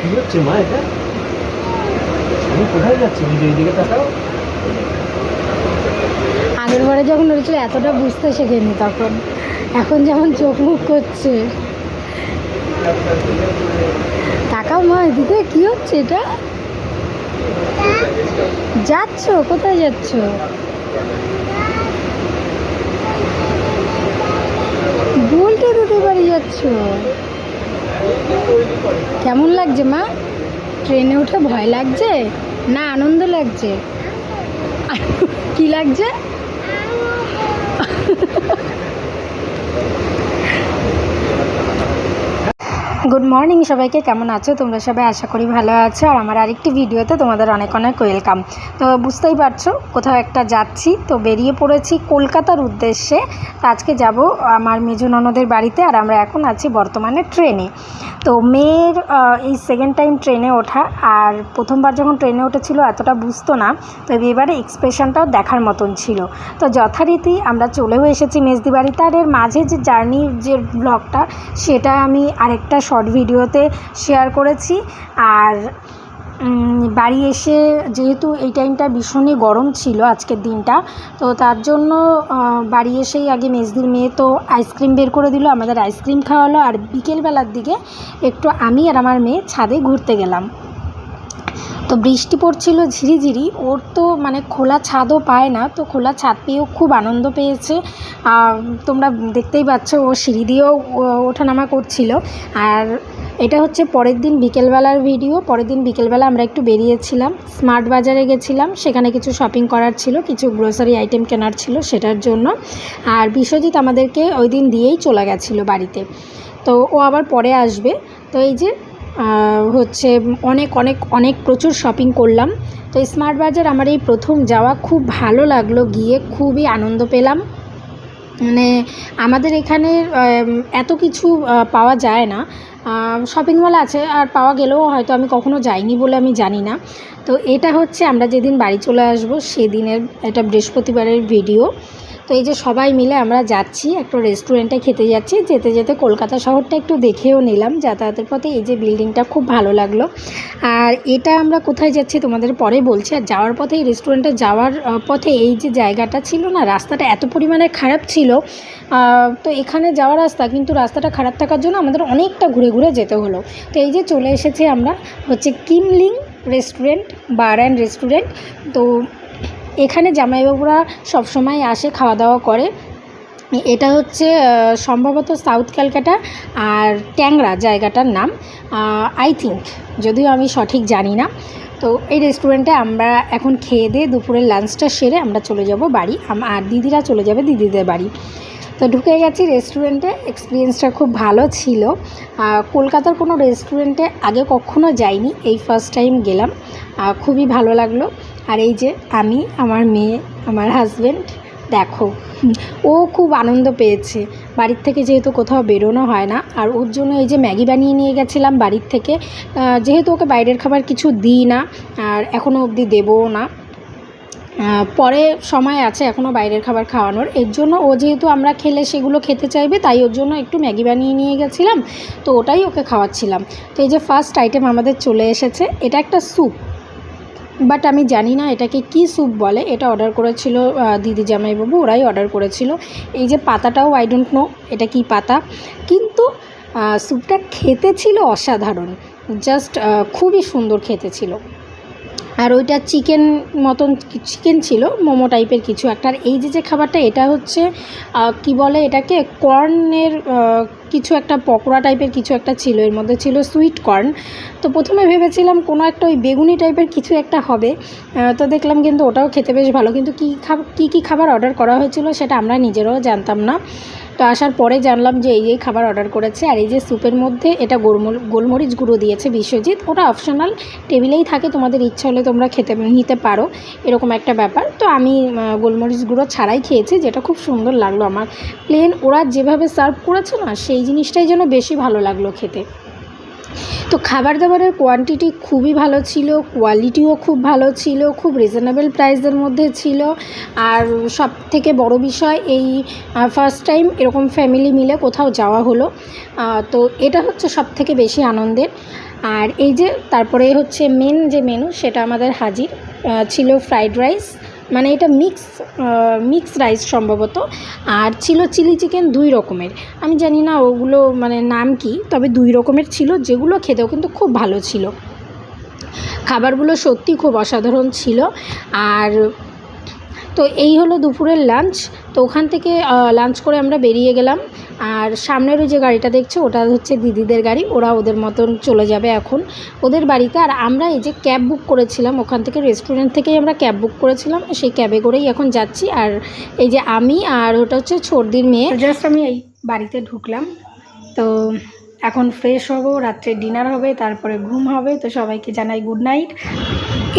কি হচ্ছে মা এটা আমি কোথায় যাচ্ছি? ওই যে তাকাও। আগের বারে যখন হয়েছিল এতটা বুঝতে শেখেনি তখন। এখন যেমন চোখ মুখ করছে। তাকাও মা, এদিকে কি হচ্ছে এটা? যাচ্ছ? কোথায় যাচ্ছ? বলতে দুটো বাড়ি যাচ্ছ। কেমন লাগছে মা? ট্রেনে উঠে ভয় লাগছে? না আনন্দ লাগছে? কি লাগছে? গুড মর্নিং সবাইকে কেমন আছো? তোমরা সবাই আশা করি ভালো আছো। আর আমার আরেকটি ভিডিওতে তোমাদের অনেক অনেক ওয়েলকাম তো বুঝতেই পারছ, কোথাও একটা যাচ্ছি, তো বেরিয়ে পড়েছি কলকাতার উদ্দেশ্যে। আজকে যাব আমার মেজু ননদের বাড়িতে আর আমরা এখন আছি বর্তমানে ট্রেনে। তো মেয়ের এই সেকেন্ড টাইম ট্রেনে ওঠা, আর প্রথমবার যখন ট্রেনে উঠেছিল এতটা বুঝতো না, তো এবারে এক্সপ্রেশনটাও দেখার মতন ছিল। তো যথারীতি আমরা চলেও এসেছি মেজদি বাড়িতে, আর এর মাঝে যে জার্নির যে ব্লগটা সেটা আমি আরেকটা শর্ট ভিডিওতে শেয়ার করেছি। আর বাড়ি এসে যেহেতু এই টাইমটা ভীষণই গরম ছিল আজকের দিনটা, তো তার জন্য বাড়ি এসেই আগে মেজদির মেয়ে তো আইসক্রিম বের করে দিল, আমাদের আইসক্রিম খাওয়ালো, আর বিকেলবেলার দিকে একটু আমি আর আমার মেয়ে ছাদে ঘুরতে গেলাম। তো বৃষ্টি পড়ছিল ঝিরিঝিরি, ওর তো মানে খোলা ছাদও পায় না, তো খোলা ছাদ পেয়েও খুব আনন্দ পেয়েছে। আর তোমরা দেখতেই পাচ্ছ, ও সিঁড়ি দিয়েও ওঠানামা করছিল। আর এটা হচ্ছে পরের দিন বিকেলবেলার ভিডিও, পরের দিন বিকেলবেলা আমরা একটু বেরিয়েছিলাম, স্মার্ট বাজারে গেছিলাম, সেখানে কিছু শপিং করার ছিল, কিছু গ্রোসারি আইটেম কেনার ছিল সেটার জন্য। আর বিশ্বজিৎ আমাদেরকে ওই দিন দিয়েই চলে গেছিল বাড়িতে। তো ও আবার পরে আসবে। তো এই যে হচ্ছে অনেক অনেক অনেক প্রচুর শপিং করলাম। তো স্মার্ট বাজার আমার এই প্রথম যাওয়া খুব ভালো লাগল, গিয়ে খুবই আনন্দ পেলাম। মানে আমাদের এখানে এত কিছু পাওয়া যায় না। শপিং মল আছে, আর পাওয়া গেলেও হয়তো আমি কখনো যাইনি বলে আমি জানি না। তো এটা হচ্ছে আমরা যেদিন বাড়ি চলে আসব, সেদিনের এটা বৃহস্পতিবারের ভিডিও তো এই যে সবাই মিলে আমরা যাচ্ছি, একটা রেস্টুরেন্টে খেতে যাচ্ছি। যেতে যেতে কলকাতা শহরটা একটু দেখেও নিলাম যাতায়াতের পথে। এই যে বিল্ডিংটা খুব ভালো লাগল। আর এটা আমরা কোথায় যাচ্ছি তোমাদের পরে বলছি। আর যাওয়ার পথে, এই রেস্টুরেন্টে যাওয়ার পথে এই যে জায়গাটা ছিল না, রাস্তাটা এত পরিমাণে খারাপ ছিল। তো এখানে যাওয়ার রাস্তা, কিন্তু রাস্তাটা খারাপ থাকার জন্য আমাদের অনেকটা ঘুরে ঘুরে যেতে হলো। তো এই যে চলে এসেছি আমরা হচ্ছে Kimling restaurant bar and restaurant তো এখানে জামাইবাবুরা সবসময় আসে খাওয়া দাওয়া করে। এটা হচ্ছে সম্ভবত সাউথ ক্যালকাটা আর ট্যাংরা জায়গাটার নাম। আই থিঙ্ক যদিও আমি সঠিক জানি না। তো এই রেস্টুরেন্টে আমরা এখন খেয়ে দিয়ে দুপুরের লাঞ্চটা সেরে আমরা চলে যাব বাড়ি। আর দিদিরা চলে যাবে দিদিদের বাড়ি। তো ঢুকে গেছি রেস্টুরেন্টে এক্সপিরিয়েন্সটা খুব ভালো ছিল। কলকাতার কোনো রেস্টুরেন্টে আগে কখনো যাইনি, এই ফার্স্ট টাইম গেলাম। খুবই ভালো লাগল। আর এই যে আমি, আমার মেয়ে, আমার হাজব্যান্ড দেখো, ও খুব আনন্দ পেয়েছে। বাড়ির থেকে যেহেতু কোথাও বেরোনো হয় না, আর ওর জন্য এই যে ম্যাগি বানিয়ে নিয়ে গেছিলাম বাড়ির থেকে যেহেতু ওকে বাইরের খাবার কিছু দিই না, আর এখনও অবধি দেবও না পরে সময় আছে এখনও বাইরের খাবার খাওয়ানোর। এর জন্য ও যেহেতু আমরা খেলে সেগুলো খেতে চাইবে, তাই ওর জন্য একটু ম্যাগি বানিয়ে নিয়ে গেছিলাম, তো ওটাই ওকে খাওয়াচ্ছিলাম। তো এই যে ফার্স্ট আইটেম আমাদের চলে এসেছে, এটা একটা স্যুপ বাট আমি জানি না এটাকে কি স্যুপ বলে। এটা অর্ডার করেছিল দিদি জামাইবাবু, ওরাই অর্ডার করেছিল। এই যে পাতাটাও আই ডোন্ট নো এটা কি পাতা। কিন্তু স্যুপটা খেতে ছিল অসাধারণ। জাস্ট খুবই সুন্দর খেতে ছিল। আর ওইটা চিকেন মতন চিকেন ছিল, মোমো টাইপের কিছু একটা। আর এই যে যে খাবারটা, এটা হচ্ছে কি বলে এটাকে, কর্নের কিছু একটা, পকোড়া টাইপের কিছু একটা ছিল। এর মধ্যে ছিল সুইট কর্ন। তো প্রথমে ভেবেছিলাম কোনো একটা ওই বেগুনি টাইপের কিছু একটা হবে। তো দেখলাম কিন্তু ওটাও খেতে বেশ ভালো। কিন্তু কী খাব, কী কী খাবার অর্ডার করা হয়েছিল সেটা আমরা নিজেরাও জানতাম না। তো আসার পরে জানলাম যে এই এই খাবার অর্ডার করেছে আর এই যে স্যুপের মধ্যে এটা গোলমরিচ গুঁড়ো দিয়েছে বিশ্বজিৎ। ওটা অপশনাল টেবিলেই থাকে, তোমাদের ইচ্ছা হলে তোমরা খেতে, নিতে পারো, এরকম একটা ব্যাপার। তো আমি গোলমরিচ গুঁড়ো ছাড়াই খেয়েছি, যেটা খুব সুন্দর লাগল আমার। প্লেন ওরা যেভাবে সার্ভ করেছে না, সেই জিনিসটাই যেন বেশি ভালো লাগল খেতে। তো খাবার দাবারের কোয়ান্টিটি খুবই ভালো ছিল কোয়ালিটিও খুব ভালো ছিল, খুব রিজনেবল প্রাইসের মধ্যে ছিল। আর সব থেকে বড় বিষয়, এই ফার্স্ট টাইম এরকম ফ্যামিলি মিলে কোথাও যাওয়া হলো। তো এটা হচ্ছে সব থেকে বেশি আনন্দের। আর এই যে, তারপরে হচ্ছে মেন যে মেনু সেটা আমাদের হাজির ছিল ফ্রাইড রাইস মানে এটা মিক্স মিক্স রাইস সম্ভবত। আর ছিল চিলি চিকেন দুই রকমের। আমি জানি না ওগুলো মানে নাম কি, তবে দুই রকমের ছিল, যেগুলো খেতেও কিন্তু খুব ভালো ছিল। খাবারগুলো সত্যি খুব অসাধারণ ছিল। আর তো এই হলো দুপুরের লাঞ্চ তো ওখান থেকে লাঞ্চ করে আমরা বেরিয়ে গেলাম। আর সামনের ওই যে গাড়িটা দেখছ, ওটা হচ্ছে দিদিদের গাড়ি। ওরা ওদের মতন চলে যাবে এখন ওদের বাড়িতে। আর আমরা এই যে ক্যাব বুক করেছিলাম, ওখান থেকে রেস্টুরেন্ট থেকেই আমরা ক্যাব বুক করেছিলাম। সেই ক্যাবে করেই এখন যাচ্ছি। আর এই যে আমি আর ওটা হচ্ছে ছর্দির মেয়ে। জাস্ট আমি এই বাড়িতে ঢুকলাম। তো এখন ফ্রেশ হব, রাত্রে ডিনার হবে, তারপরে ঘুম হবে, তো সবাইকে জানাই গুড নাইট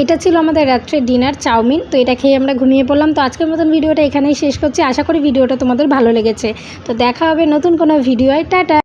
এটা ছিল আমাদের রাত্রে ডিনার চাউমিন, তো এটা খেয়ে আমরা ঘুমিয়ে পড়লাম। তো আজকের মতন ভিডিওটা এখানেই শেষ করছি। আশা করি ভিডিওটা তোমাদের ভালো লেগেছে। তো দেখা হবে নতুন কোনো ভিডিও টাটা!